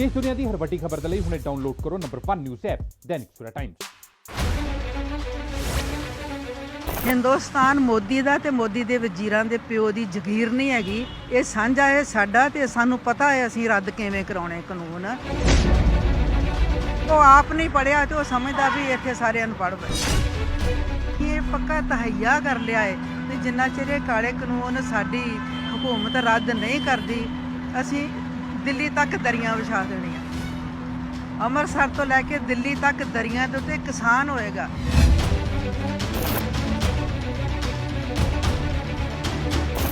ਦੇਸ਼ ਦੁਨੀਆ ਦੀ ਹਰ ਵੱਡੀ ਖਬਰ ਦੇ ਲਈ ਹੁਣੇ ਡਾਊਨਲੋਡ ਕਰੋ number 1 news app Dainik Savera times Hindustan Modi ਦਾ ਤੇ ਮੋਦੀ ਦੇ ਵਜ਼ੀਰਾਂ ਦੇ ਪਿਓ ਦੀ ਜ਼ਗੀਰ ਨਹੀਂ ਹੈਗੀ। ਇਹ ਸਾਂਝਾ ਹੈ ਸਾਡਾ ਤੇ ਸਾਨੂੰ ਪਤਾ ਹੈ ਅਸੀਂ ਰੱਦ ਕਿਵੇਂ ਕਰਾਉਣੇ ਕਾਨੂੰਨ। ਉਹ ਆਪ ਨਹੀਂ ਪੜਿਆ ਤੇ ਉਹ ਸਮਝਦਾ ਵੀ ਇੱਥੇ ਸਾਰੇ ਅਨਪੜ੍ਹ ਬਣੇ ਇਹ ਪੱਕਾ ਤਹਈਆ ਕਰ ਲਿਆ ਹੈ ਤੇ ਜਿੰਨਾ ਚਿਰ ਇਹ ਕਾਲੇ ਕਾਨੂੰਨ ਸਾਡੀ ਹਕੂਮਤ ਰੱਦ ਨਹੀਂ ਕਰਦੀ, ਅਸੀਂ ਦਿੱਲੀ ਤੱਕ ਦਰੀਆਂ ਵਿਛਾ ਦੇਣੀਆਂ। ਅੰਮ੍ਰਿਤਸਰ ਤੋਂ ਲੈ ਕੇ ਦਿੱਲੀ ਤੱਕ ਦਰੀਆਂ ਦੇ ਉੱਤੇ ਕਿਸਾਨ ਹੋਏਗਾ।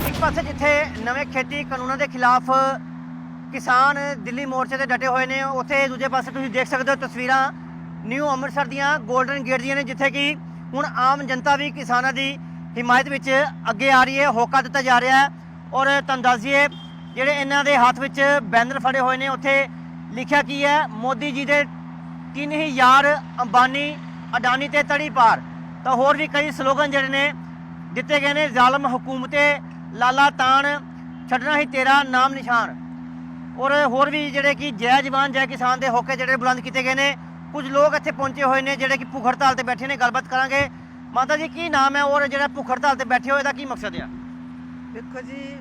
ਇੱਕ ਪਾਸੇ ਜਿੱਥੇ ਨਵੇਂ ਖੇਤੀ ਕਾਨੂੰਨਾਂ ਦੇ ਖਿਲਾਫ ਕਿਸਾਨ ਦਿੱਲੀ ਮੋਰਚੇ ਤੇ ਡਟੇ ਹੋਏ ਨੇ, ਉੱਥੇ ਦੂਜੇ ਪਾਸੇ ਤੁਸੀਂ ਦੇਖ ਸਕਦੇ ਹੋ ਤਸਵੀਰਾਂ ਨਿਊ ਅੰਮ੍ਰਿਤਸਰ ਦੀਆਂ 골ਡਨ ਗੇਟ ਦੀਆਂ ਨੇ, ਜਿੱਥੇ ਕਿ ਹੁਣ ਆਮ ਜਨਤਾ ਵੀ ਕਿਸਾਨਾਂ ਦੀ ਹਿਮਾਇਤ ਵਿੱਚ ਅੱਗੇ ਆ ਰਹੀ ਹੈ, ਹੋਕਾ ਦਿੱਤਾ ਜਾ ਰਿਹਾ ਹੈ। ਔਰ ਤੁਹਾਨੂੰ ਦੱਸ ਦਈਏ ਜਿਹੜੇ ਇਹਨਾਂ ਦੇ ਹੱਥ ਵਿੱਚ ਬੈਨਰ ਫੜੇ ਹੋਏ ਨੇ, ਉੱਥੇ ਲਿਖਿਆ ਕੀ ਹੈ, ਮੋਦੀ ਜੀ ਦੇ ਤਿੰਨ ਹੀ ਯਾਰ ਅੰਬਾਨੀ, ਅਡਾਨੀ ਤੇ ਤੜੀ ਪਾਰ ਤਾਂ ਹੋਰ ਵੀ ਕਈ ਸਲੋਗਨ ਜਿਹੜੇ ਨੇ ਦਿੱਤੇ ਗਏ ਨੇ, ਜ਼ਾਲਮ ਹਕੂਮਤੇ ਲਾਲਾ ਤਾਣ, ਛੱਡਣਾ ਹੀ ਤੇਰਾ ਨਾਮ ਨਿਸ਼ਾਨ। ਔਰ ਹੋਰ ਵੀ ਜਿਹੜੇ ਕਿ ਜੈ ਜਵਾਨ, ਜੈ ਕਿਸਾਨ ਦੇ ਹੋਕੇ ਜਿਹੜੇ ਬੁਲੰਦ ਕੀਤੇ ਗਏ ਨੇ, ਕੁਝ ਲੋਕ ਇੱਥੇ ਪਹੁੰਚੇ ਹੋਏ ਨੇ, ਜਿਹੜੇ ਕਿ ਭੁੱਖ ਹੜਤਾਲ ਤੇ ਬੈਠੇ ਨੇ, ਗੱਲਬਾਤ ਕਰਾਂਗੇ। ਮਾਤਾ ਜੀ, ਕੀ ਨਾਮ ਹੈ ਔਰ ਜਿਹੜਾ ਭੁੱਖ ਹੜਤਾਲ ਤੇ ਬੈਠੇ ਹੋਏ ਦਾ ਕੀ ਮਕਸਦ ਹੈ ਦੇਖੋ ਜੀ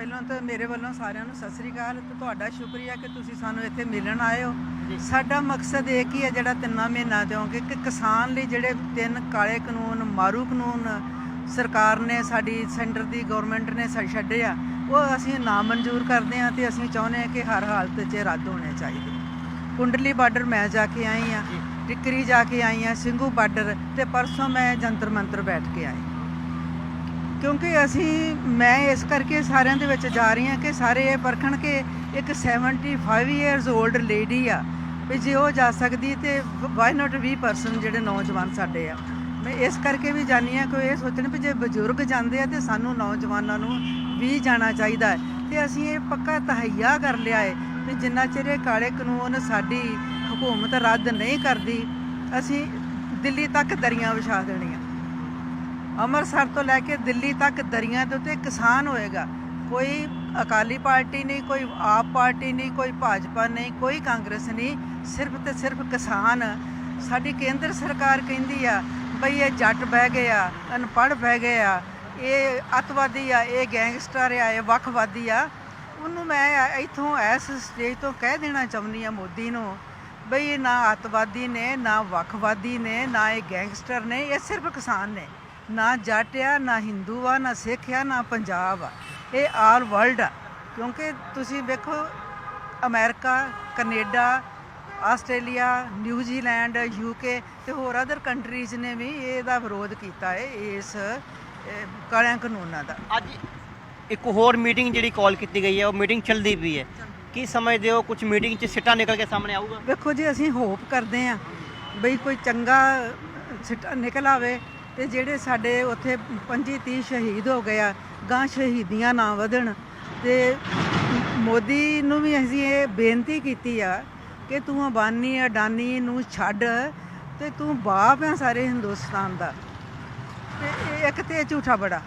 ਪਹਿਲਾਂ ਤਾਂ ਮੇਰੇ ਵੱਲੋਂ ਸਾਰਿਆਂ ਨੂੰ ਸਤਿ ਸ੍ਰੀ ਅਕਾਲ ਤੇ ਤੁਹਾਡਾ ਸ਼ੁਕਰੀਆ ਕਿ ਤੁਸੀਂ ਸਾਨੂੰ ਇੱਥੇ ਮਿਲਣ ਆਏ ਹੋ। ਸਾਡਾ ਮਕਸਦ ਇਹ ਕੀ ਹੈ ਜਿਹੜਾ ਤਿੰਨਾਂ ਮਹੀਨਾ ਤੋਂ ਕਿ ਕਿਸਾਨ ਲਈ ਜਿਹੜੇ ਤਿੰਨ ਕਾਲੇ ਕਾਨੂੰਨ ਮਾਰੂ ਕਾਨੂੰਨ ਸਰਕਾਰ ਨੇ ਸਾਡੀ ਸੈਂਟਰ ਦੀ ਗਵਰਨਮੈਂਟ ਨੇ ਛੱਡੇ ਆ ਉਹ ਅਸੀਂ ਨਾ ਮਨਜ਼ੂਰ ਕਰਦੇ ਆ ਤੇ ਅਸੀਂ ਚਾਹੁੰਦੇ ਆ ਕਿ ਹਰ ਹਾਲਤ 'ਚ ਰੱਦ ਹੋਣੇ ਚਾਹੀਦੇ ਕੁੰਡਲੀ ਬਾਰਡਰ ਮੈਂ ਜਾ ਕੇ ਆਈ ਆ। ਟਿੱਕਰੀ ਜਾ ਕੇ ਆਈ ਆ ਸਿੰਘੂ ਬਾਰਡਰ ਤੇ ਪਰਸੋਂ ਮੈਂ ਜੰਤਰ ਮੰਤਰ ਬੈਠ ਕੇ ਆਈ ਕਿਉਂਕਿ ਅਸੀਂ, ਮੈਂ ਇਸ ਕਰਕੇ ਸਾਰਿਆਂ ਦੇ ਵਿੱਚ ਜਾ ਰਹੀ ਹਾਂ ਕਿ ਸਾਰੇ ਇਹ ਪਰਖਣ ਕਿ ਇੱਕ 75 ਇਅਰਸ 올ਡ ਲੇਡੀ ਆ। ਵੀ ਜੇ ਉਹ ਜਾ ਸਕਦੀ ਤੇ ਵਾਈ ਨਾਟ 20% ਜਿਹੜੇ ਨੌਜਵਾਨ ਸਾਡੇ ਆ। ਮੈਂ ਇਸ ਕਰਕੇ ਵੀ ਜਾਣੀ ਆ ਕਿ ਇਹ ਸੋਚਣ ਵੀ ਜੇ ਬਜ਼ੁਰਗ ਜਾਂਦੇ ਆ ਤੇ ਸਾਨੂੰ ਨੌਜਵਾਨਾਂ ਨੂੰ ਵੀ ਜਾਣਾ ਚਾਹੀਦਾ ਹੈ। ਤੇ ਅਸੀਂ ਇਹ ਪੱਕਾ ਤਹਈਆ ਕਰ ਲਿਆ ਹੈ ਵੀ ਜਿੰਨਾ ਚਿਰ ਇਹ ਕਾਲੇ ਕਾਨੂੰਨ ਸਾਡੀ ਹਕੂਮਤ ਰੱਦ ਨਹੀਂ ਕਰਦੀ, ਅਸੀਂ ਦਿੱਲੀ ਤੱਕ ਦਰੀਆਂ ਵਿਛਾ ਦੇਣੀਆਂ। ਅੰਮ੍ਰਿਤਸਰ ਤੋਂ ਲੈ ਕੇ ਦਿੱਲੀ ਤੱਕ ਦਰੀਆਂ ਦੇ ਉੱਤੇ ਕਿਸਾਨ ਹੋਏਗਾ। ਕੋਈ ਅਕਾਲੀ ਪਾਰਟੀ ਨਹੀਂ, ਕੋਈ ਆਪ ਪਾਰਟੀ ਨਹੀਂ, ਕੋਈ ਭਾਜਪਾ ਨਹੀਂ, ਕੋਈ ਕਾਂਗਰਸ ਨਹੀਂ। ਸਿਰਫ ਤੇ ਸਿਰਫ ਕਿਸਾਨ। ਸਾਡੀ ਕੇਂਦਰ ਸਰਕਾਰ ਕਹਿੰਦੀ ਆ ਬਈ ਇਹ ਜੱਟ ਬਹਿ ਗਏ ਆ, ਅਨਪੜ੍ਹ ਬਹਿ ਗਏ ਆ, ਇਹ ਅੱਤਵਾਦੀ ਆ, ਇਹ ਗੈਂਗਸਟਰ ਆ, ਇਹ ਵੱਖਵਾਦੀ ਆ। ਉਹਨੂੰ ਮੈਂ ਇੱਥੋਂ ਇਸ ਸਟੇਜ ਤੋਂ ਕਹਿ ਦੇਣਾ ਚਾਹੁੰਦੀ ਆ ਮੋਦੀ ਨੂੰ ਬਈ ਇਹ ਨਾ ਅੱਤਵਾਦੀ ਨੇ, ਨਾ ਵੱਖਵਾਦੀ ਨੇ, ਨਾ ਇਹ ਗੈਂਗਸਟਰ ਨੇ, ਇਹ ਸਿਰਫ ਕਿਸਾਨ ਨੇ। ਨਾ ਜੱਟ ਆ ਨਾ ਹਿੰਦੂ ਆ ਨਾ ਸਿੱਖ ਆ ਨਾ ਪੰਜਾਬ ਆ। ਇਹ ਆਲ ਵਰਲਡ ਆ। ਕਿਉਂਕਿ ਤੁਸੀਂ ਵੇਖੋ America Canada Australia New Zealand UK ਤੇ ਹੋਰ ਅਦਰ ਕੰਟਰੀਜ਼ ਨੇ ਵੀ ਇਹਦਾ ਵਿਰੋਧ ਕੀਤਾ ਹੈ ਇਸ ਕਾਲਿਆਂ ਕਾਨੂੰਨਾਂ ਦਾ। ਅੱਜ ਇੱਕ ਹੋਰ ਮੀਟਿੰਗ ਜਿਹੜੀ ਕਾਲ ਕੀਤੀ ਗਈ ਹੈ ਉਹ ਮੀਟਿੰਗ ਚੱਲਦੀ ਪਈ ਹੈ। ਕੀ ਸਮਝਦੇ ਹੋ ਕੁਝ ਮੀਟਿੰਗ 'ਚ ਸਿੱਟਾ ਨਿਕਲ ਕੇ ਸਾਹਮਣੇ ਆਊਗਾ? ਵੇਖੋ ਜੀ ਅਸੀਂ ਹੋਪ ਕਰਦੇ ਆ ਬਈ ਕੋਈ ਚੰਗਾ ਸਿੱਟਾ ਨਿਕਲ ਆਵੇ। ਤੇ ਜਿਹੜੇ ਸਾਡੇ ਉੱਥੇ 25 30 ਸ਼ਹੀਦ ਹੋ ਗਏ ਆ ਗਾਂ ਸ਼ਹੀਦੀਆਂ ਨਾ ਵਧਣ। ਤੇ ਮੋਦੀ ਨੂੰ ਵੀ ਅਸੀਂ ਇਹ ਬੇਨਤੀ ਕੀਤੀ ਆ ਕਿ ਤੂੰ ਅਬਾਨੀ ਅਡਾਨੀ ਨੂੰ ਛੱਡ ਤੇ ਤੂੰ ਬਾਪ ਆ ਸਾਰੇ ਹਿੰਦੁਸਤਾਨ ਦਾ। ਤੇ ਇਹ ਇੱਕ ਤੇ ਇਹ ਝੂਠਾ ਬੜਾ।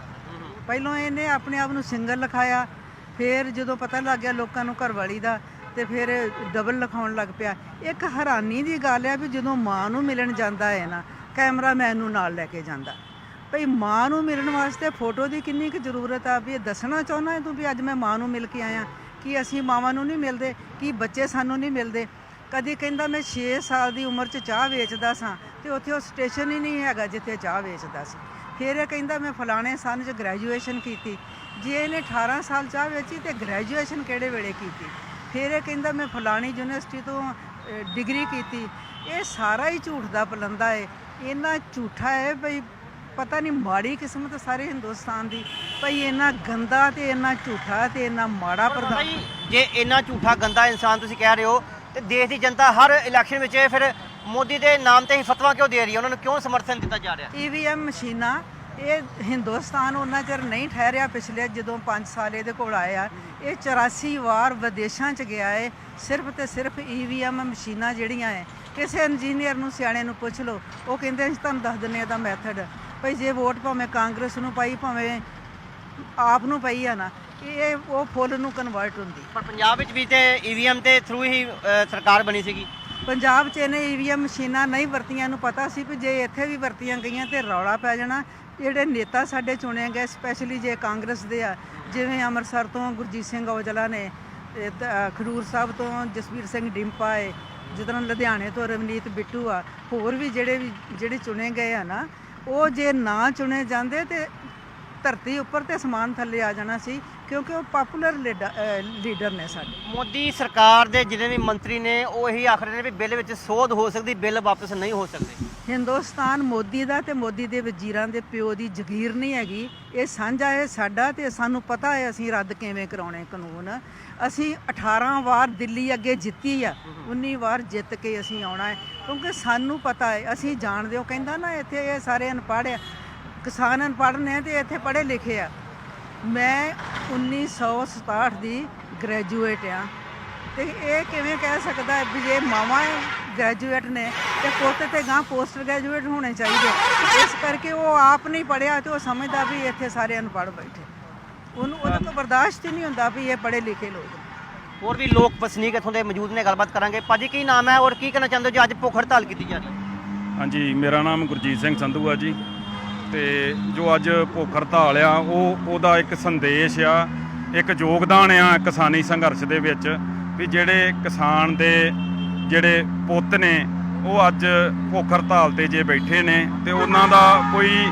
ਪਹਿਲਾਂ ਇਹਨੇ ਆਪਣੇ ਆਪ ਨੂੰ ਸਿੰਗਲ ਲਿਖਾਇਆ, ਫਿਰ ਜਦੋਂ ਪਤਾ ਲੱਗ ਗਿਆ ਲੋਕਾਂ ਨੂੰ ਘਰਵਾਲੀ ਦਾ, ਤੇ ਫਿਰ ਡਬਲ ਲਿਖਾਉਣ ਲੱਗ ਪਿਆ। ਇੱਕ ਹੈਰਾਨੀ ਦੀ ਗੱਲ ਆ ਵੀ ਜਦੋਂ ਮਾਂ ਨੂੰ ਮਿਲਣ ਜਾਂਦਾ ਹੈ ਨਾ ਕੈਮਰਾਮੈਨ ਨੂੰ ਨਾਲ ਲੈ ਕੇ ਜਾਂਦਾ। ਭਈ ਮਾਂ ਨੂੰ ਮਿਲਣ ਵਾਸਤੇ ਫੋਟੋ ਦੀ ਕਿੰਨੀ ਕੁ ਜ਼ਰੂਰਤ ਆ, ਵੀ ਇਹ ਦੱਸਣਾ ਚਾਹੁੰਦਾ ਤੂੰ ਵੀ ਅੱਜ ਮੈਂ ਮਾਂ ਨੂੰ ਮਿਲ ਕੇ ਆਇਆ, ਕਿ ਅਸੀਂ ਮਾਵਾਂ ਨੂੰ ਨਹੀਂ ਮਿਲਦੇ, ਕਿ ਬੱਚੇ ਸਾਨੂੰ ਨਹੀਂ ਮਿਲਦੇ। ਕਦੀ ਕਹਿੰਦਾ ਮੈਂ 6 ਸਾਲ ਦੀ ਉਮਰ 'ਚ ਚਾਹ ਵੇਚਦਾ ਸਾਂ ਤੇ ਉੱਥੇ ਉਹ ਸਟੇਸ਼ਨ ਹੀ ਨਹੀਂ ਹੈਗਾ ਜਿੱਥੇ ਚਾਹ ਵੇਚਦਾ ਸੀ। ਫਿਰ ਇਹ ਕਹਿੰਦਾ ਮੈਂ ਫਲਾਣੇ ਸੰਨ 'ਚ ਗ੍ਰੈਜੂਏਸ਼ਨ ਕੀਤੀ। ਜੇ ਇਹਨੇ 18 ਸਾਲ ਚਾਹ ਵੇਚੀ ਤੇ ਗ੍ਰੈਜੂਏਸ਼ਨ ਕਿਹੜੇ ਵੇਲੇ ਕੀਤੀ? ਫਿਰ ਇਹ ਕਹਿੰਦਾ ਮੈਂ ਫਲਾਣੀ ਯੂਨੀਵਰਸਿਟੀ ਤੋਂ ਡਿਗਰੀ ਕੀਤੀ। ਇਹ ਸਾਰਾ ਹੀ ਝੂਠ ਦਾ ਪਲੰਦਾ ਏ। ਇੰਨਾ ਝੂਠਾ ਹੈ ਭਈ ਪਤਾ ਨਹੀਂ ਮਾੜੀ ਕਿਸਮਤ ਸਾਰੇ ਹਿੰਦੁਸਤਾਨ ਦੀ ਭਈ ਇੰਨਾ ਗੰਦਾ ਤੇ ਇੰਨਾ ਝੂਠਾ ਤੇ ਇੰਨਾ ਮਾੜਾ ਪ੍ਰਧਾਨ। ਭਾਈ ਜੇ ਇੰਨਾ ਝੂਠਾ ਗੰਦਾ ਇਨਸਾਨ ਤੁਸੀਂ ਕਹਿ ਰਹੇ ਹੋ ਤੇ ਦੇਸ਼ ਦੀ ਜਨਤਾ ਹਰ ਇਲੈਕਸ਼ਨ ਵਿੱਚ ਫਿਰ ਮੋਦੀ ਦੇ ਨਾਮ ਤੇ ਹੀ ਫਤਵਾ ਕਿਉਂ ਦੇ ਰਹੀ ਹੈ? ਉਹਨਾਂ ਨੂੰ ਕਿਉਂ ਸਮਰਥਨ ਦਿੱਤਾ ਜਾ ਰਿਹਾ? ਈਵੀਐਮ ਮਸ਼ੀਨਾਂ ਇਹ ਹਿੰਦੁਸਤਾਨ ਉਹਨਾਂ ਚਿਰ ਨਹੀਂ ਠਹਿਰਿਆ ਪਿਛਲੇ ਜਦੋਂ 5 ਸਾਲ ਇਹਦੇ ਕੋਲ ਆਏ ਆ। ਇਹ 84 ਵਾਰ ਵਿਦੇਸ਼ਾਂ ਚ ਗਿਆ ਹੈ ਸਿਰਫ ਤੇ ਸਿਰਫ ਈਵੀਐਮ ਮਸ਼ੀਨਾਂ ਜਿਹੜੀਆਂ ਹੈ ਕਿਸੇ ਇੰਜੀਨੀਅਰ ਨੂੰ ਸਿਆਣੇ ਨੂੰ ਪੁੱਛ ਲਓ ਉਹ ਕਹਿੰਦੇ ਅਸੀਂ ਤੁਹਾਨੂੰ ਦੱਸ ਦਿੰਨੇ ਇਹਦਾ ਮੈਥਡ ਭਈ ਜੇ ਵੋਟ ਭਾਵੇਂ ਕਾਂਗਰਸ ਨੂੰ ਪਾਈ ਭਾਵੇਂ ਆਪ ਨੂੰ ਪਈ ਆ ਨਾ ਇਹ ਉਹ ਫੁੱਲ ਨੂੰ ਕਨਵਰਟ ਹੁੰਦੀ। ਪਰ ਪੰਜਾਬ ਵਿੱਚ ਵੀ ਤੇ ਈਵੀਐਮ ਦੇ ਥਰੂ ਹੀ ਸਰਕਾਰ ਬਣੀ ਸੀਗੀ। ਪੰਜਾਬ 'ਚ ਇਹਨੇ ਈਵੀਐਮ ਮਸ਼ੀਨਾਂ ਨਹੀਂ ਵਰਤੀਆਂ ਨੂੰ ਪਤਾ ਸੀ ਕਿ ਜੇ ਇੱਥੇ ਵੀ ਵਰਤੀਆਂ ਗਈਆਂ ਤੇ ਰੌਲਾ ਪੈ ਜਾਣਾ। ਜਿਹੜੇ ਨੇਤਾ ਸਾਡੇ ਚੁਣੇ ਗਏ ਸਪੈਸ਼ਲੀ ਜੇ ਕਾਂਗਰਸ ਦੇ ਆ ਜਿਵੇਂ ਅੰਮ੍ਰਿਤਸਰ ਤੋਂ ਗੁਰਜੀਤ ਸਿੰਘ ਔਜਲਾ ਨੇ ਖਡੂਰ ਸਾਹਿਬ ਤੋਂ ਜਸਵੀਰ ਸਿੰਘ ਡਿੰਪਾ ਜਿਸ ਤਰ੍ਹਾਂ ਲੁਧਿਆਣੇ ਤੋਂ ਰਵਨੀਤ ਬਿੱਟੂ ਆ, ਹੋਰ ਵੀ ਜਿਹੜੇ ਵੀ, ਜਿਹੜੇ ਚੁਣੇ ਗਏ ਆ ਨਾ, ਉਹ ਜੇ ਨਾ ਚੁਣੇ ਜਾਂਦੇ ਤੇ ਧਰਤੀ ਉੱਪਰ ਤੇ ਸਮਾਨ ਥੱਲੇ ਆ ਜਾਣਾ ਸੀ, ਕਿਉਂਕਿ ਉਹ ਪਪੂਲਰ ਲੀਡਰ ਨੇ ਸਾਡੇ। ਮੋਦੀ ਸਰਕਾਰ ਦੇ ਜਿਹੜੇ ਵੀ ਮੰਤਰੀ ਨੇ, ਉਹ ਇਹੀ ਆਖ ਰਹੇ ਨੇ ਵੀ ਬਿੱਲ ਵਿੱਚ ਸੋਧ ਹੋ ਸਕਦੀ, ਬਿੱਲ ਵਾਪਸ ਨਹੀਂ ਹੋ ਸਕਦੇ। ਹਿੰਦੁਸਤਾਨ ਮੋਦੀ ਦਾ ਤੇ ਮੋਦੀ ਦੇ ਵਜ਼ੀਰਾਂ ਦੇ ਪਿਓ ਦੀ ਜ਼ਗੀਰ ਨਹੀਂ ਹੈਗੀ। ਇਹ ਸਾਂਝਾ ਹੈ ਸਾਡਾ ਤੇ ਸਾਨੂੰ ਪਤਾ ਹੈ ਅਸੀਂ ਰੱਦ ਕਿਵੇਂ ਕਰਾਉਣੇ ਕਾਨੂੰਨ। ਅਸੀਂ 18 ਵਾਰ ਦਿੱਲੀ ਅੱਗੇ ਜਿੱਤੀ ਆ 19 ਵਾਰ ਜਿੱਤ ਕੇ ਅਸੀਂ ਆਉਣਾ ਹੈ। ਕਿਉਂਕਿ ਸਾਨੂੰ ਪਤਾ ਹੈ, ਅਸੀਂ ਜਾਣਦੇ ਹੋ, ਕਹਿੰਦਾ ਨਾ ਇੱਥੇ ਇਹ ਸਾਰੇ ਅਨਪੜ੍ਹ ਆ। ਕਿਸਾਨ ਅਨਪੜ੍ਹ ਨੇ ਤੇ ਇੱਥੇ ਪੜ੍ਹੇ ਲਿਖੇ ਆ। ਮੈਂ 1967 ਦੀ ਗ੍ਰੈਜੂਏਟ ਆ। ਤੇ ਇਹ ਕਿਵੇਂ ਕਹਿ ਸਕਦਾ ਵੀ ਜੇ ਮਾਵਾਂ ਗ੍ਰੈਜੂਏਟ ਨੇ ਤੇ ਪੁੱਤ ਤੇ ਗਾਂ ਪੋਸਟ ਗ੍ਰੈਜੂਏਟ ਹੋਣੇ ਚਾਹੀਦੇ। ਇਸ ਕਰਕੇ ਉਹ ਆਪ ਨਹੀਂ ਪੜਿਆ ਤੇ ਉਹ ਸਮਝਦਾ ਵੀ ਇੱਥੇ ਸਾਰੇ ਅਨਪੜ੍ਹ ਬੈਠੇ। ਉਹਨੂੰ ਉਹਦੇ ਤੋਂ ਬਰਦਾਸ਼ਤ ਹੀ ਨਹੀਂ ਹੁੰਦਾ ਵੀ ਇਹ ਪੜ੍ਹੇ ਲਿਖੇ ਲੋਕ। ਹੋਰ ਵੀ ਲੋਕ ਵਸਨੀਕ ਇੱਥੋਂ ਦੇ ਮੌਜੂਦ ਨੇ ਗੱਲਬਾਤ ਕਰਾਂਗੇ। ਭਾਜੀ ਕੀ ਨਾਮ ਹੈ ਔਰ ਕੀ ਕਹਿਣਾ ਚਾਹੁੰਦੇ ਹੋ ਜੋ ਅੱਜ ਭੁੱਖ ਹੜਤਾਲ ਕੀਤੀ ਜਾ ਰਹੀ ਹੈ? ਹਾਂਜੀ ਮੇਰਾ ਨਾਮ ਗੁਰਜੀਤ ਸਿੰਘ ਸੰਧੂ ਆ ਜੀ। ਤੇ ਜੋ ਅੱਜ ਭੁੱਖ ਹੜਤਾਲ ਆ ਉਹ ਉਹਦਾ ਇੱਕ ਸੰਦੇਸ਼ ਆ ਇੱਕ ਯੋਗਦਾਨ ਆ ਕਿਸਾਨੀ ਸੰਘਰਸ਼ ਦੇ ਵਿੱਚ ਵੀ ਜਿਹੜੇ ਕਿਸਾਨ ਦੇ ਜਿਹੜੇ ਪੁੱਤ ਨੇ, ਉਹ ਅੱਜ ਭੁੱਖ ਹੜਤਾਲ ਤੇ ਜੇ ਬੈਠੇ ਨੇ ਤੇ ਉਹਨਾਂ ਦਾ ਕੋਈ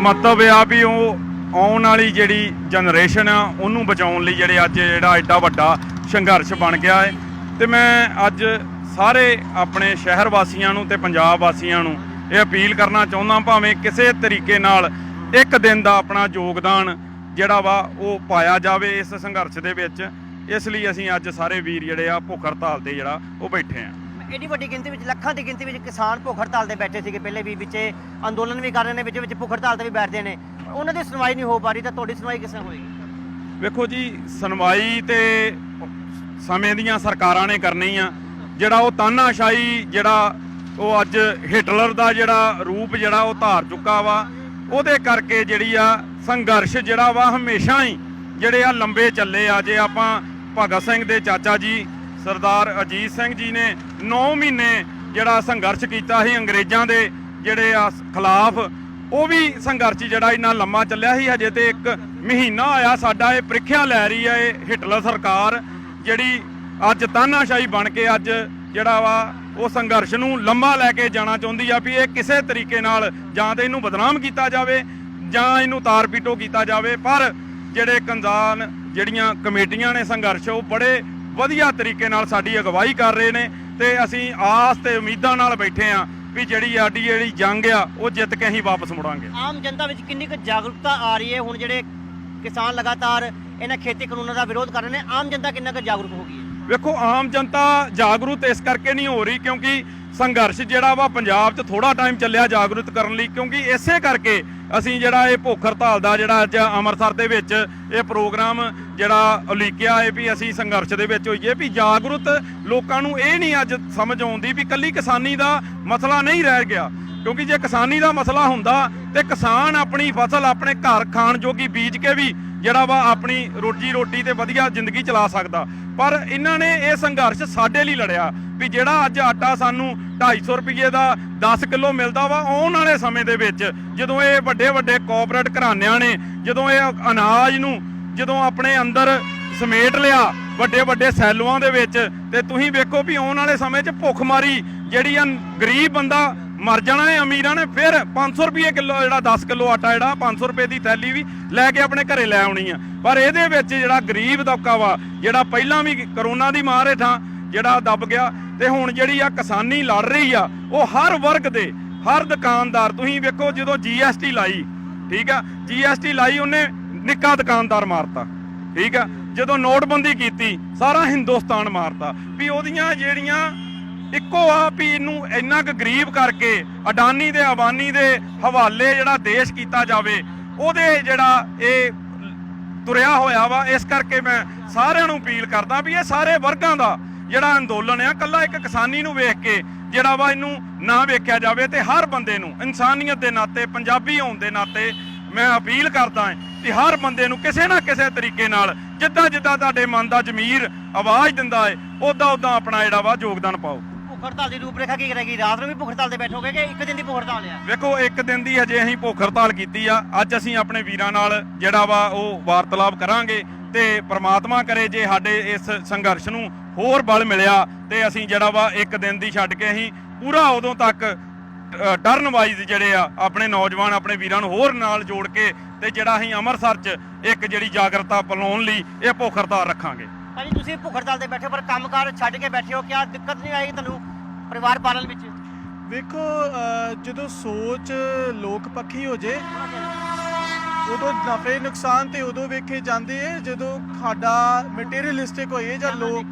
ਮਤਲਬ ਆ ਵੀ ਉਹ ਆਉਣ ਵਾਲੀ ਜਿਹੜੀ ਜਨਰੇਸ਼ਨ ਆ, ਉਹਨੂੰ ਬਚਾਉਣ ਲਈ ਜਿਹੜੇ ਅੱਜ ਜਿਹੜਾ ਐਡਾ ਵੱਡਾ ਸੰਘਰਸ਼ ਬਣ ਗਿਆ ਹੈ। ਤੇ ਮੈਂ ਅੱਜ ਸਾਰੇ ਆਪਣੇ ਸ਼ਹਿਰ ਵਾਸੀਆਂ ਨੂੰ ਤੇ ਪੰਜਾਬ ਵਾਸੀਆਂ ਨੂੰ ਇਹ ਅਪੀਲ ਕਰਨਾ ਚਾਹੁੰਦਾ ਭਾਵੇਂ ਕਿਸੇ ਤਰੀਕੇ ਨਾਲ ਇੱਕ ਦਿਨ ਦਾ ਆਪਣਾ ਯੋਗਦਾਨ ਜਿਹੜਾ ਵਾ ਉਹ ਪਾਇਆ ਜਾਵੇ ਇਸ ਸੰਘਰਸ਼ ਦੇ ਵਿੱਚ। ਇਸ ਲਈ ਅਸੀਂ ਅੱਜ ਸਾਰੇ ਵੀਰ ਜਿਹੜੇ ਆ ਭੁੱਖ ਹੜਤਾਲ ਤੇ ਜਿਹੜਾ ਉਹ ਬੈਠੇ ਆ। ਐਡੀ ਵੱਡੀ ਗਿਣਤੀ ਵਿੱਚ ਲੱਖਾਂ ਦੀ ਗਿਣਤੀ ਵਿੱਚ ਕਿਸਾਨ ਭੁੱਖ ਹੜਤਾਲ ਤੇ ਬੈਠੇ ਸੀਗੇ ਪਹਿਲੇ ਵੀ ਵਿੱਚੇ ਅੰਦੋਲਨ ਵੀ ਕਰ ਰਹੇ ਨੇ ਵਿੱਚ ਵਿੱਚ ਭੁੱਖ ਹੜਤਾਲ ਤੇ ਵੀ ਬੈਠਦੇ ਨੇ। ਉਹਨਾਂ ਦੀ ਸੁਣਵਾਈ ਨਹੀਂ ਹੋ ਪਾ ਰਹੀ ਤਾਂ ਤੁਹਾਡੀ ਸੁਣਵਾਈ ਕਿਸ ਤਰ੍ਹਾਂ ਹੋਏਗੀ? ਵੇਖੋ ਜੀ ਸੁਣਵਾਈ ਤੇ ਸਮੇਂ ਦੀਆਂ ਸਰਕਾਰਾਂ ਨੇ ਕਰਨੀ ਆ। ਜਿਹੜਾ ਉਹ ਤਾਨਾਸ਼ਾਹੀ ਜਿਹੜਾ ਉਹ ਅੱਜ ਹਿਟਲਰ ਦਾ ਜਿਹੜਾ ਰੂਪ ਜਿਹੜਾ ਉਹ ਧਾਰ ਚੁੱਕਾ ਵਾ ਉਹਦੇ ਕਰਕੇ ਜਿਹੜੀ ਆ ਸੰਘਰਸ਼ ਜਿਹੜਾ ਵਾ ਹਮੇਸ਼ਾ ਹੀ ਜਿਹੜੇ ਆ ਲੰਬੇ ਚੱਲੇ ਆ। ਜੇ ਆਪਾਂ ਭਗਤ ਸਿੰਘ ਦੇ ਚਾਚਾ ਜੀ, ਸਰਦਾਰ ਅਜੀਤ ਸਿੰਘ ਜੀ ਨੇ 9 ਮਹੀਨੇ ਜਿਹੜਾ ਸੰਘਰਸ਼ ਕੀਤਾ ਸੀ ਅੰਗਰੇਜ਼ਾਂ ਦੇ ਜਿਹੜੇ ਆ ਖਿਲਾਫ। ਉਹ ਵੀ ਸੰਘਰਸ਼ ਜਿਹੜਾ ਇੰਨਾ ਲੰਮਾ ਚੱਲਿਆ ਸੀ, ਹਜੇ ਤੇ ਇੱਕ ਮਹੀਨਾ ਆਇਆ ਸਾਡਾ, ਇਹ ਪ੍ਰੀਖਿਆ ਲੈ ਰਹੀ ਹੈ ਇਹ ਹਿਟਲਰ ਸਰਕਾਰ, ਜਿਹੜੀ ਅੱਜ ਤਾਨਾਸ਼ਾਹੀ ਬਣ ਕੇ ਅੱਜ ਜਿਹੜਾ ਵਾ, ਉਹ ਸੰਘਰਸ਼ ਨੂੰ ਲੰਮਾ ਲੈ ਕੇ ਜਾਣਾ ਚਾਹੁੰਦੀ ਆ ਵੀ ਇਹ ਕਿਸੇ ਤਰੀਕੇ ਨਾਲ ਜਾਂ ਤੇ ਇਹਨੂੰ ਬਦਨਾਮ ਕੀਤਾ ਜਾਵੇ ਜਾਂ ਇਹਨੂੰ ਤਾਰ ਪੀਟੋ ਕੀਤਾ ਜਾਵੇ। ਪਰ ਜਿਹੜੇ ਕੰਜ਼ਾਨ ਜਿਹੜੀਆਂ ਕਮੇਟੀਆਂ ਨੇ ਸੰਘਰਸ਼ ਉਹ ਬੜੇ ਵਧੀਆ ਤਰੀਕੇ ਨਾਲ ਸਾਡੀ ਅਗਵਾਈ ਕਰ ਰਹੇ ਨੇ ਤੇ ਅਸੀਂ ਆਸ ਤੇ ਉਮੀਦਾਂ ਨਾਲ ਬੈਠੇ ਆ ਵੀ ਜਿਹੜੀ ਸਾਡੀ ਜਿਹੜੀ ਜੰਗ ਆ ਉਹ ਜਿੱਤ ਕੇ ਅਸੀਂ ਵਾਪਸ ਮੁੜਾਂਗੇ। ਆਮ ਜਨਤਾ ਵਿੱਚ ਕਿੰਨੀ ਕੁ ਜਾਗਰੂਕਤਾ ਆ ਰਹੀ ਹੈ? ਹੁਣ ਜਿਹੜੇ ਕਿਸਾਨ ਲਗਾਤਾਰ ਇਹਨਾਂ ਖੇਤੀ ਕਾਨੂੰਨਾਂ ਦਾ ਵਿਰੋਧ ਕਰ ਰਹੇ ਨੇ ਆਮ ਜਨਤਾ ਕਿੰਨਾ ਕੁ ਜਾਗਰੂਕ ਹੋ ਗਈ ਹੈ? ਵੇਖੋ ਆਮ ਜਨਤਾ ਜਾਗਰੂਕ ਇਸ ਕਰਕੇ ਨਹੀਂ ਹੋ ਰਹੀ ਕਿਉਂਕਿ ਸੰਘਰਸ਼ ਜਿਹੜਾ ਵਾ ਪੰਜਾਬ 'ਚ ਥੋੜਾ ਟਾਈਮ ਚੱਲਿਆ ਜਾਗਰੂਕ ਕਰਨ ਲਈ ਕਿਉਂਕਿ ਇਸੇ ਕਰਕੇ ਅਸੀਂ ਜਿਹੜਾ ਇਹ ਭੁੱਖ ਹੜਤਾਲ ਦਾ ਜਿਹੜਾ ਅੱਜ ਅੰਮ੍ਰਿਤਸਰ ਦੇ ਵਿੱਚ ਇਹ ਪ੍ਰੋਗਰਾਮ ਜਿਹੜਾ ਉਲੀਕਿਆ ਹੈ ਵੀ ਅਸੀਂ ਸੰਘਰਸ਼ ਦੇ ਵਿੱਚ ਹੋਈਏ ਵੀ ਜਾਗਰੂਕ ਲੋਕਾਂ ਨੂੰ ਇਹ ਨਹੀਂ ਅੱਜ ਸਮਝ ਆਉਂਦੀ ਵੀ ਕੱਲੀ ਕਿਸਾਨੀ ਦਾ ਮਸਲਾ ਨਹੀਂ ਰਹਿ ਗਿਆ। ਕਿਉਂਕਿ ਜੇ ਕਿਸਾਨੀ ਦਾ ਮਸਲਾ ਹੁੰਦਾ ਤੇ ਕਿਸਾਨ ਆਪਣੀ ਫਸਲ ਆਪਣੇ ਘਰ ਖਾਣ ਜੋਗੀ ਬੀਜ ਕੇ ਵੀ ਜਿਹੜਾ ਵਾ ਆਪਣੀ ਰੋਜੀ ਰੋਟੀ ਤੇ ਵਧੀਆ ਜ਼ਿੰਦਗੀ ਚਲਾ ਸਕਦਾ। ਪਰ ਇਹਨਾਂ ਨੇ ਇਹ ਸੰਘਰਸ਼ ਸਾਡੇ ਲਈ ਲੜਿਆ ਵੀ ਜਿਹੜਾ ਅੱਜ ਆਟਾ ਸਾਨੂੰ 250 ਰੁਪਏ ਦਾ 10 ਕਿਲੋ ਮਿਲਦਾ ਵਾ ਆਉਣ ਵਾਲੇ ਸਮੇਂ ਦੇ ਵਿੱਚ ਜਦੋਂ ਇਹ ਵੱਡੇ ਵੱਡੇ ਕਾਰਪੋਰੇਟ ਘਰਾਣਿਆਂ ਨੇ, ਜਦੋਂ ਇਹ ਅਨਾਜ ਨੂੰ ਜਦੋਂ ਆਪਣੇ ਅੰਦਰ ਸਮੇਟ ਲਿਆ ਵੱਡੇ ਵੱਡੇ ਸੈਲੂਆਂ ਦੇ ਵਿੱਚ, ਤੇ ਤੁਸੀਂ ਵੇਖੋ ਵੀ ਆਉਣ ਵਾਲੇ ਸਮੇਂ 'ਚ ਭੁੱਖਮਾਰੀ ਜਿਹੜੀ ਆ, ਗਰੀਬ ਬੰਦਾ ਮਰ ਜਾਣਾ ਹੈ, ਅਮੀਰਾਂ ਨੇ ਫਿਰ 500 ਰੁਪਏ ਕਿਲੋ ਜਿਹੜਾ 10 ਕਿਲੋ ਆਟਾ ਜਿਹੜਾ 500 ਰੁਪਏ ਦੀ ਥੈਲੀ ਵੀ ਲੈ ਕੇ ਆਪਣੇ ਘਰੇ ਲੈ ਆਉਣੀ ਆ। ਪਰ ਇਹਦੇ ਵਿੱਚ ਜਿਹੜਾ ਗਰੀਬ ਤਬਕਾ ਵਾ, ਜਿਹੜਾ ਪਹਿਲਾਂ ਵੀ ਕਰੋਨਾ ਦੀ ਮਾਰ ਹੇਠਾਂ ਜਿਹੜਾ ਦੱਬ ਗਿਆ, ਤੇ ਹੁਣ ਜਿਹੜੀ ਆ ਕਿਸਾਨੀ ਲੜ ਰਹੀ ਆ, ਉਹ ਹਰ ਵਰਗ ਦੇ, ਹਰ ਦੁਕਾਨਦਾਰ, ਤੁਸੀਂ ਵੇਖੋ ਜਦੋਂ ਜੀਐਸਟੀ ਲਾਈ, ਠੀਕ ਆ ਜੀਐਸਟੀ ਲਾਈ, ਉਹਨੇ ਨਿੱਕਾ ਦੁਕਾਨਦਾਰ ਮਾਰਤਾ, ਠੀਕ ਆ? ਜਦੋਂ ਨੋਟਬੰਦੀ ਕੀਤੀ, ਸਾਰਾ ਹਿੰਦੁਸਤਾਨ ਮਾਰਤਾ। ਵੀ ਉਹਦੀਆਂ ਜਿਹੜੀਆਂ ਇੱਕੋ ਆ ਵੀ ਇਹਨੂੰ ਇੰਨਾ ਕੁ ਗਰੀਬ ਕਰਕੇ, ਅਡਾਨੀ ਦੇ, ਅਬਾਨੀ ਦੇ ਹਵਾਲੇ ਜਿਹੜਾ ਦੇਸ਼ ਕੀਤਾ ਜਾਵੇ, ਉਹਦੇ ਜਿਹੜਾ ਇਹ ਤੁਰਿਆ ਹੋਇਆ ਵਾ, ਇਸ ਕਰਕੇ ਮੈਂ ਸਾਰਿਆਂ ਨੂੰ ਅਪੀਲ ਕਰਦਾ ਵੀ ਇਹ ਸਾਰੇ ਵਰਗਾਂ ਦਾ ਜਿਹੜਾ ਅੰਦੋਲਨ ਆ ਕੱਲਾ ਇੱਕ ਕਿਸਾਨੀ ਨੂੰ ਵੇਖ ਕੇ ਜਿਹੜਾ ਵਾ ਇਹਨੂੰ ਨਾ ਵੇਖਿਆ ਜਾਵੇ ਤੇ ਹਰ ਬੰਦੇ ਨੂੰ, ਇਨਸਾਨੀਅਤ ਦੇ ਨਾਤੇ, ਪੰਜਾਬੀ ਹੋਣ ਦੇ ਨਾਤੇ ਮੈਂ ਅਪੀਲ ਕਰਦਾ ਹਾਂ ਕਿ ਹਰ ਬੰਦੇ ਨੂੰ ਕਿਸੇ ਨਾ ਕਿਸੇ ਤਰੀਕੇ ਨਾਲ ਜਿੱਦਾਂ ਜਿੱਦਾਂ ਤੁਹਾਡੇ ਮਨ ਦਾ ਜ਼ਮੀਰ ਆਵਾਜ਼ ਦਿੰਦਾ ਏ ਉਦਾਂ ਉਦਾਂ ਆਪਣਾ ਜਿਹੜਾ ਵਾ ਯੋਗਦਾਨ ਪਾਓ। ਭੁੱਖ ਹੜਤਾਲ ਦੀ ਰੂਪਰੇਖਾ ਕੀ ਕਰੇਗੀ? ਰਾਤ ਨੂੰ ਵੀ ਭੁੱਖ ਹੜਤਾਲ ਤੇ ਬੈਠੋਗੇ ਕਿ ਇੱਕ ਦਿਨ ਦੀ ਭੁੱਖ ਹੜਤਾਲ ਆ? ਵੇਖੋ ਇੱਕ ਦਿਨ ਦੀ ਹਜੇ ਅਸੀਂ ਭੁੱਖ ਹੜਤਾਲ ਕੀਤੀ ਆ। ਅੱਜ ਅਸੀਂ ਆਪਣੇ ਵੀਰਾਂ ਨਾਲ ਜਿਹੜਾ ਵਾ ਉਹ ਵਾਰਤਾਲਾਪ ਕਰਾਂਗੇ ਤੇ ਪ੍ਰਮਾਤਮਾ ਕਰੇ ਜੇ ਸਾਡੇ ਇਸ ਸੰਘਰਸ਼ ਨੂੰ ਹੋਰ ਬਲ ਮਿਲਿਆ ਤੇ ਅਸੀਂ ਜਿਹੜਾ ਵਾ ਇੱਕ ਦਿਨ ਦੀ ਛੱਡ ਕੇ ਅਸੀਂ ਪੂਰਾ ਉਦੋਂ ਤੱਕ ਟਰਨ ਵਾਈਜ਼ ਜਿਹੜੇ ਆ ਆਪਣੇ ਨੌਜਵਾਨ ਆਪਣੇ ਵੀਰਾਂ ਨੂੰ ਹੋਰ ਨਾਲ ਜੋੜ ਕੇ ਤੇ ਜਿਹੜਾ ਅਸੀਂ ਅੰਮ੍ਰਿਤਸਰ 'ਚ ਇੱਕ ਜਿਹੜੀ ਜਾਗਰਤਾ ਪਲਾਉਣ ਲਈ ਇਹ ਭੁੱਖ ਹੜਤਾਲ ਰੱਖਾਂਗੇ। ਭਾਜੀ ਤੁਸੀਂ ਭੁੱਖ ਹੜਤਾਲ ਤੇ ਬੈਠੇ ਹੋ, ਪਰ ਕੰਮਕਾਰ ਛੱਡ ਕੇ ਬੈਠੇ ਹੋ ਕਿਆ ਦਿੱਕਤ ਨਹੀਂ ਆਏਗੀ ਤੁਹਾਨੂੰ ਪਰਿਵਾਰ ਪਾਲਣ ਵਿੱਚ? ਵੇਖੋ ਜਦੋਂ ਸੋਚ ਲੋਕ ਪੱਖੀ ਹੋ ਜੇ ਉਦੋਂ ਨਫੇ ਨੁਕਸਾਨ ਤੇ ਉਦੋਂ ਵੇਖੇ ਜਾਂਦੇ ਏ ਜਦੋਂ ਸਾਡਾ ਮਟੀਰੀਅਲਿਸਟਿਕ ਹੋਈਏ ਜਾਂ ਲੋਕ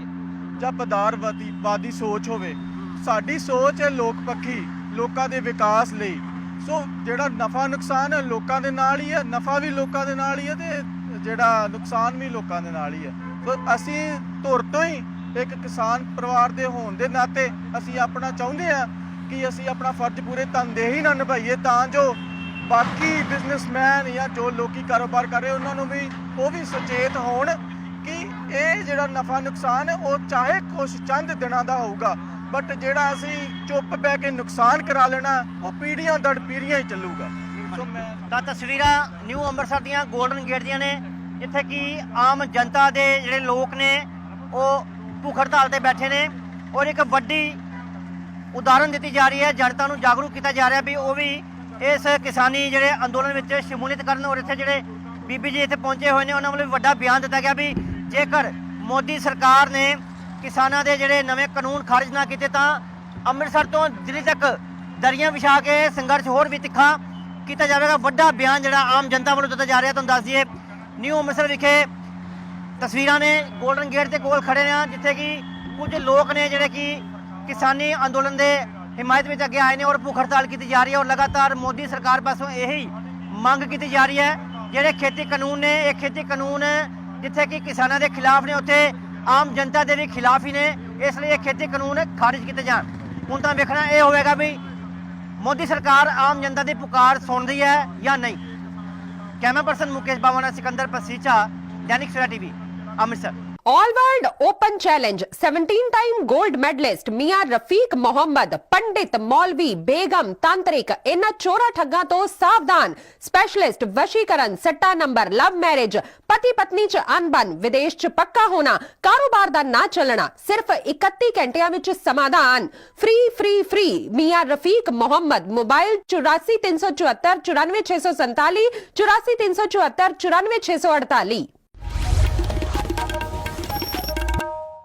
ਜਾਂ ਪਦਾਰਥਵਾਦੀ ਵਾਦੀ ਸੋਚ ਹੋਵੇ। ਸਾਡੀ ਸੋਚ ਹੈ ਲੋਕ ਪੱਖੀ। ਲੋਕਾਂ ਦੇ ਵਿਕਾਸ ਲਈ। ਸੋ ਜਿਹੜਾ ਨਫਾ ਨੁਕਸਾਨ ਹੈ ਲੋਕਾਂ ਦੇ ਨਾਲ ਹੀ ਹੈ, ਨਫਾ ਵੀ ਲੋਕਾਂ ਦੇ ਨਾਲ ਹੀ ਹੈ ਤੇ ਜਿਹੜਾ ਨੁਕਸਾਨ ਵੀ ਲੋਕਾਂ ਦੇ ਨਾਲ ਹੀ ਹੈ। ਸੋ ਅਸੀਂ ਧੁਰ ਤੋਂ ਹੀ ਇੱਕ ਕਿਸਾਨ ਪਰਿਵਾਰ ਦੇ ਹੋਣ ਦੇ ਨਾਤੇ ਅਸੀਂ ਆਪਣਾ ਚਾਹੁੰਦੇ ਆ ਕਿ ਅਸੀਂ ਆਪਣਾ ਫਰਜ਼ ਪੂਰੇ ਤਨਦੇਹੀ ਨਾਲ ਨਿਭਾਈਏ, ਤਾਂ ਜੋ ਬਾਕੀ ਬਿਜ਼ਨਸਮੈਨ ਜਾਂ ਜੋ ਲੋਕੀ ਕਾਰੋਬਾਰ ਕਰ ਰਹੇ ਉਹਨਾਂ ਨੂੰ ਵੀ ਉਹ ਵੀ ਸੁਚੇਤ ਹੋਣ ਕਿ ਇਹ ਜਿਹੜਾ ਨਫਾ ਨੁਕਸਾਨ ਹੈ, ਉਹ ਚਾਹੇ ਕੁਛ ਚੰਦ ਦਿਨਾਂ ਦਾ ਹੋਊਗਾ। ਬਟ ਜਿਹੜਾ ਅਸੀਂ ਚੁੱਪ ਪੈ ਕੇ ਨੁਕਸਾਨ ਕਰਾ ਲੈਣਾ, ਉਹ ਪੀੜ੍ਹੀਆਂ ਦਰ ਪੀੜ੍ਹੀਆਂ ਹੀ ਚੱਲੂਗਾ। ਸੋ ਮੈਂ ਤਾਂ ਤਸਵੀਰਾਂ ਨਿਊ ਅੰਮ੍ਰਿਤਸਰ ਦੀਆਂ ਗੋਲਡਨ ਗੇਟ ਦੀਆਂ ਨੇ। ਜਿੱਥੇ ਕਿ ਆਮ ਜਨਤਾ ਦੇ ਜਿਹੜੇ ਲੋਕ ਨੇ, ਉਹ ਭੁੱਖ ਹੜਤਾਲ ਤੇ ਬੈਠੇ ਨੇ। ਔਰ ਇੱਕ ਵੱਡੀ ਉਦਾਹਰਨ ਦਿੱਤੀ ਜਾ ਰਹੀ ਹੈ, ਜਨਤਾ ਨੂੰ ਜਾਗਰੂਕ ਕੀਤਾ ਜਾ ਰਿਹਾ ਵੀ ਉਹ ਵੀ ਇਸ ਕਿਸਾਨੀ ਜਿਹੜੇ ਅੰਦੋਲਨ ਵਿੱਚ ਸ਼ਮੂਲੀਅਤ ਕਰਨ ਔਰ ਇੱਥੇ ਜਿਹੜੇ ਬੀਬੀ ਜੀ ਇੱਥੇ ਪਹੁੰਚੇ ਹੋਏ ਨੇ, ਉਹਨਾਂ ਵੱਲੋਂ ਵੀ ਵੱਡਾ ਬਿਆਨ ਦਿੱਤਾ ਗਿਆ ਵੀ ਜੇਕਰ ਮੋਦੀ ਸਰਕਾਰ ਨੇ ਕਿਸਾਨਾਂ ਦੇ ਜਿਹੜੇ ਨਵੇਂ ਕਾਨੂੰਨ ਖਾਰਜ ਨਾ ਕੀਤੇ ਤਾਂ ਅੰਮ੍ਰਿਤਸਰ ਤੋਂ ਦਿੱਲੀ ਤੱਕ ਦਰੀਆਂ ਵਿਛਾ ਕੇ ਸੰਘਰਸ਼ ਹੋਰ ਵੀ ਤਿੱਖਾ ਕੀਤਾ ਜਾਵੇਗਾ। ਵੱਡਾ ਬਿਆਨ ਜਿਹੜਾ ਆਮ ਜਨਤਾ ਵੱਲੋਂ ਦਿੱਤਾ ਜਾ ਰਿਹਾ, ਤੁਹਾਨੂੰ ਦੱਸ ਦਈਏ, ਨਿਊ ਅੰਮ੍ਰਿਤਸਰ ਵਿਖੇ ਤਸਵੀਰਾਂ ਨੇ ਗੋਲਡਨ ਗੇਟ ਦੇ ਕੋਲ ਖੜੇ ਨੇ, ਜਿੱਥੇ ਕਿ ਕੁਝ ਲੋਕ ਨੇ ਜਿਹੜੇ ਕਿ ਕਿਸਾਨੀ ਅੰਦੋਲਨ ਦੇ ਹਿਮਾਇਤ ਵਿੱਚ ਅੱਗੇ ਆਏ ਨੇ ਔਰ ਭੁੱਖ ਹੜਤਾਲ ਕੀਤੀ ਜਾ ਰਹੀ ਹੈ ਔਰ ਲਗਾਤਾਰ ਮੋਦੀ ਸਰਕਾਰ ਪਾਸੋਂ ਇਹੀ ਮੰਗ ਕੀਤੀ ਜਾ ਰਹੀ ਹੈ। ਜਿਹੜੇ ਖੇਤੀ ਕਾਨੂੰਨ ਨੇ, ਇਹ ਖੇਤੀ ਕਾਨੂੰਨ ਜਿੱਥੇ ਕਿ ਕਿਸਾਨਾਂ ਦੇ ਖਿਲਾਫ ਨੇ, ਉੱਥੇ ਆਮ ਜਨਤਾ ਦੇ ਵੀ ਖਿਲਾਫ ਹੀ ਨੇ, ਇਸ ਲਈ ਇਹ ਖੇਤੀ ਕਾਨੂੰਨ ਖਾਰਜ ਕੀਤੇ ਜਾਣ। ਹੁਣ ਤਾਂ ਵੇਖਣਾ ਇਹ ਹੋਵੇਗਾ ਵੀ ਮੋਦੀ ਸਰਕਾਰ ਆਮ ਜਨਤਾ ਦੀ ਪੁਕਾਰ ਸੁਣਦੀ ਹੈ ਜਾਂ ਨਹੀਂ। Camera person Mukesh Bawana, Sikandar Pasicha, Dainik Savera TV, Amritsar. All world open challenge 17 time gold medallist Mian Rafiq Mohammad पंडित मौलवी बेगम तांत्रिक इन चोरा ठगा तो सावधान स्पेशलिस्ट वशीकरण सट्टा नंबर लव मैरिज पति पत्नी च अनबन विदेश च पक्का होना कारोबार दा ना चलना सिर्फ़ 31 घंटिया विच समाधान फ्री फ्री फ्री मियाँ रफीक मोहम्मद मोबाइल 8434 94647 84374 94648